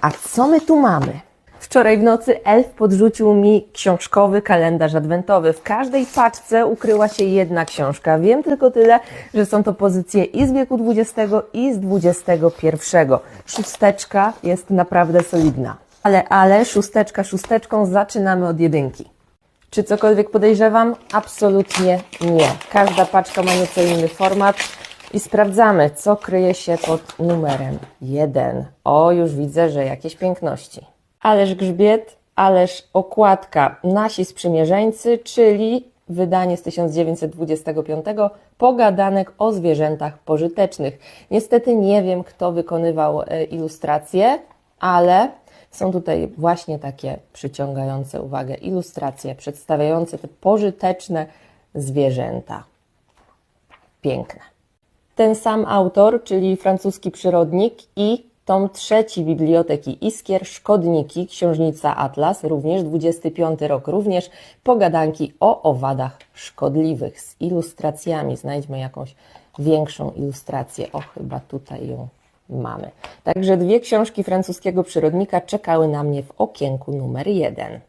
A co my tu mamy? Wczoraj w nocy elf podrzucił mi książkowy kalendarz adwentowy. W każdej paczce ukryła się jedna książka. Wiem tylko tyle, że są to pozycje i z wieku XX, i z XXI. Szósteczka jest naprawdę solidna. Ale, ale, szósteczka szósteczką, zaczynamy od jedynki. Czy cokolwiek podejrzewam? Absolutnie nie. Każda paczka ma nieco inny format i sprawdzamy, co kryje się pod numerem 1. O, już widzę, że jakieś piękności. Ależ grzbiet, ależ okładka Nasi Sprzymierzeńcy, czyli wydanie z 1925 Pogadanek o zwierzętach pożytecznych. Niestety nie wiem, kto wykonywał e, ilustracje, ale są tutaj właśnie takie przyciągające uwagę ilustracje przedstawiające te pożyteczne zwierzęta. Piękne. Ten sam autor, czyli francuski przyrodnik i tom trzeci Biblioteki Iskier, Szkodniki, Książnica Atlas, również 25 rok, również pogadanki o owadach szkodliwych z ilustracjami. Znajdźmy jakąś większą ilustrację. O, chyba tutaj ją mamy. Także dwie książki francuskiego przyrodnika czekały na mnie w okienku numer jeden.